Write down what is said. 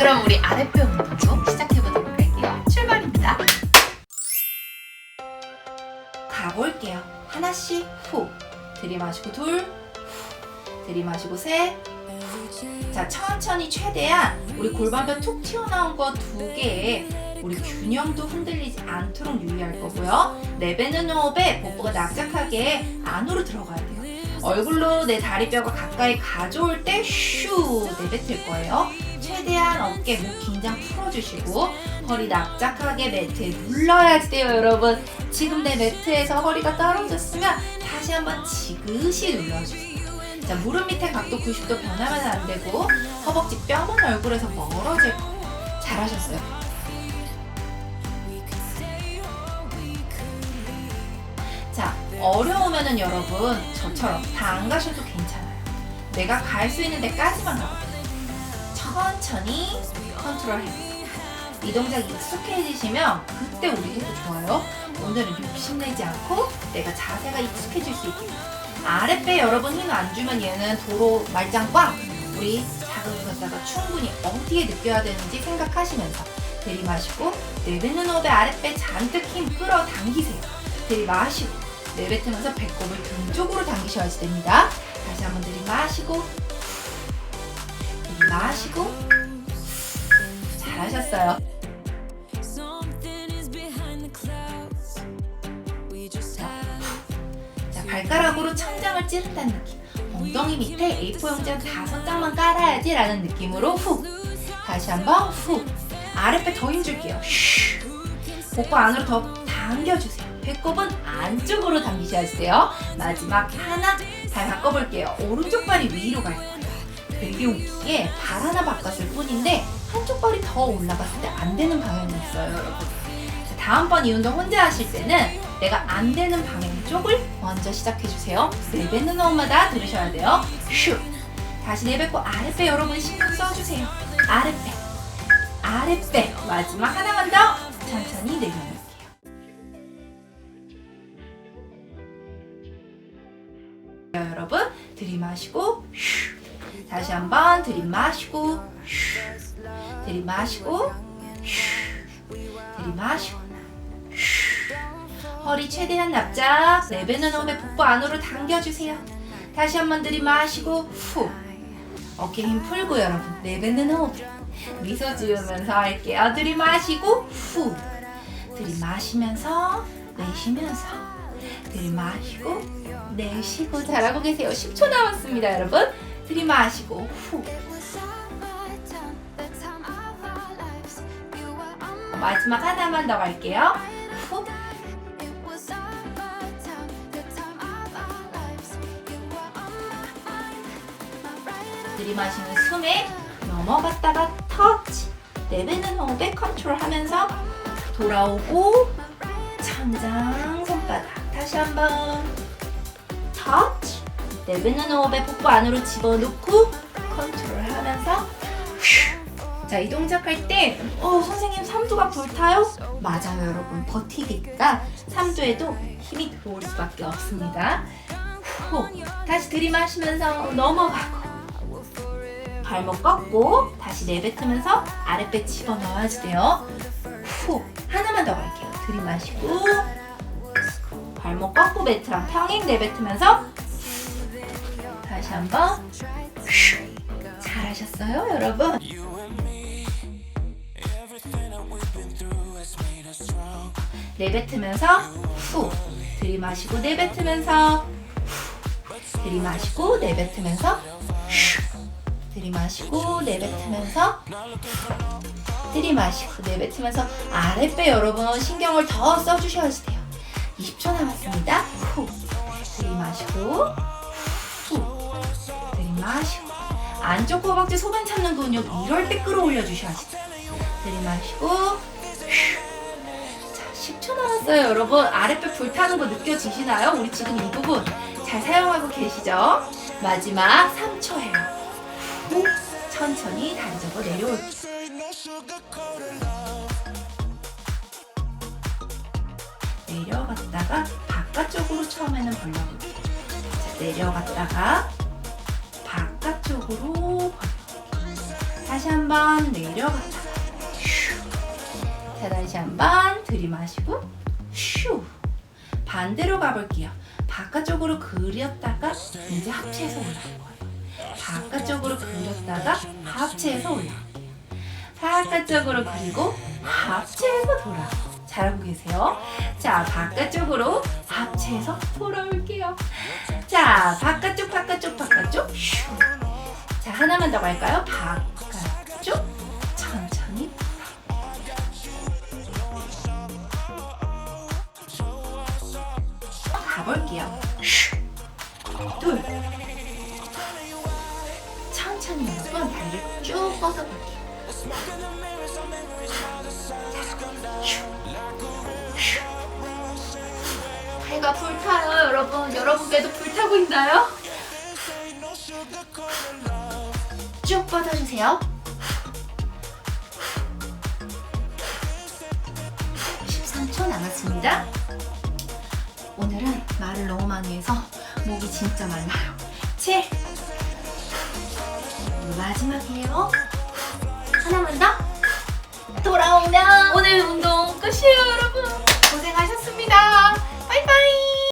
그럼 우리 아랫배 운동도 시작해보도록 할게요. 출발입니다. 가볼게요. 하나씩 후. 들이마시고 둘. 후. 들이마시고 셋. 자, 천천히 최대한 우리 골반뼈 툭 튀어나온 거 두 개에 우리 균형도 흔들리지 않도록 유의할 거고요. 내뱉는 호흡에 복부가 납작하게 안으로 들어가야 돼요. 얼굴로 내 다리뼈가 가까이 가져올 때 슈 내뱉을 거예요. 최대한 어깨, 목 긴장 풀어주시고 허리 납작하게 매트에 눌러야지 돼요, 여러분. 지금 내 매트에서 허리가 떨어졌으면 다시 한번 지그시 눌러주세요. 자, 무릎 밑에 각도 90도 변하면 안 되고 허벅지 뼈는 얼굴에서 멀어질 거예요. 잘하셨어요. 자, 어려우면은 여러분 저처럼 다 안 가셔도 괜찮아요. 내가 갈 수 있는 데까지만 가거든요. 천천히 컨트롤해보세요. 이 동작 익숙해지시면 그때 우리 해도 좋아요. 오늘은 욕심내지 않고 내가 자세가 익숙해질 수 있게. 아랫배 여러분 힘 안 주면 얘는 도로 말짱 꽝! 우리 자극받다가 충분히 어디에 느껴야 되는지 생각하시면서 들이마시고 내뱉는 호흡에 아랫배 잔뜩 힘 끌어당기세요. 들이마시고 내뱉으면서 배꼽을 등 쪽으로 당기셔야지 됩니다. 다시 한번 들이마시고 들이 마시고 잘하셨어요. 발가락으로 천장을 찌른다는 느낌. 엉덩이 밑에 A4 용지 한 다섯 장만 깔아야지 라는 느낌으로 후. 다시 한번 후. 아랫배 더 힘줄게요. 슈. 복부 안으로 더 당겨주세요. 배꼽은 안쪽으로 당기셔야지 돼요. 마지막 하나. 발 바꿔볼게요. 오른쪽 발이 위로 갈 거예요. 되게 웃기게 발 하나 바꿨을 뿐인데 한쪽 발이 더 올라갔을 때 안 되는 방향이 있어요, 여러분. 자, 다음번 이 운동 혼자 하실 때는 내가 안 되는 방향 쪽을 먼저 시작해 주세요. 내뱉는 호흡마다 들으셔야 돼요. 슈. 다시 내뱉고 아랫배 여러분 신경 써주세요. 아랫배, 아랫배. 마지막 하나만 더 천천히 내려놓을게요. 여러분 들이마시고 슈. 다시 한번 들이마시고 슈. 들이마시고 슈. 들이마시고 슈. 허리 최대한 납작 내뱉는 호흡에 복부 안으로 당겨주세요. 다시 한번 들이마시고 후 어깨 힘 풀고 여러분 내뱉는 호흡 미소 지으면서 할게요. 들이마시고 후 들이마시면서 내쉬면서 들이마시고 내쉬고 잘하고 계세요. 10초 남았습니다, 여러분. 들이마시고 후. 마지막 하나만 더 갈게요. 후. 들이마시는 숨에 넘어갔다가 터치 내뱉는 호흡에 컨트롤하면서 돌아오고 천장 손바닥 다시 한번 터치 내뱉는 호흡에 복부 안으로 집어넣고 컨트롤하면서 자, 이 동작 할 때, 어, 선생님 삼두가 불타요? 맞아요, 여러분. 버티기가 삼두에도 힘이 들어올 수밖에 없습니다. 후, 다시 들이마시면서 넘어가고, 발목 꺾고, 다시 내뱉으면서 아랫배 집어넣어야지 돼요. 후, 하나만 더 갈게요. 들이마시고, 발목 꺾고 매트랑 평행 내뱉으면서, 다시 한번, 슈. 잘하셨어요, 여러분? 내뱉으면서 후. 들이마시고 내뱉으면서 후. 들이마시고 내뱉으면서 슈 들이마시고 내뱉으면서 후. 들이마시고 내뱉으면서 아랫배 여러분 신경을 더 써주셔야지 돼요. 20초 남았습니다. 후. 들이마시고 마시고 안쪽 허벅지 소변 참는 근육 이럴 때 끌어올려 주셔야지 들이마시고 슈 10초 남았어요, 여러분. 아랫배 불타는 거 느껴지시나요? 우리 지금 이 부분 잘 사용하고 계시죠? 마지막 3초예요. 후, 천천히 다리 접어 내려올게요. 내려갔다가 바깥쪽으로 처음에는 벌려볼게요. 자, 내려갔다가 벌려볼게요. 다시 한번 내려갔다가 슈. 자 다시 한번 들이마시고 슈. 반대로 가볼게요. 바깥쪽으로 그렸다가 이제 합체해서 올라갈 거예요. 바깥쪽으로 그렸다가 합체해서 올라갈게요. 바깥쪽으로 그리고 합체해서 돌아. 잘하고 계세요. 자, 바깥쪽으로 합체해서 돌아올게요. 자, 바깥쪽, 바깥쪽, 바깥쪽. 슈. 자, 하나만 더 갈까요? 바깥쪽. 천천히. 가볼게요. 슈. 둘. 천천히 여러분 다리를 쭉 뻗어볼게요. 배가 불타요, 여러분. 여러분께도 불타고 있나요? 쭉 뻗어주세요. 13초 남았습니다. 오늘은 말을 너무 많이 해서 목이 진짜 말라요. 7. 마지막이에요. 하나만 더. 돌아오면 오늘 운동 끝이에요, 여러분. 고생하셨습니다. 빠이빠이.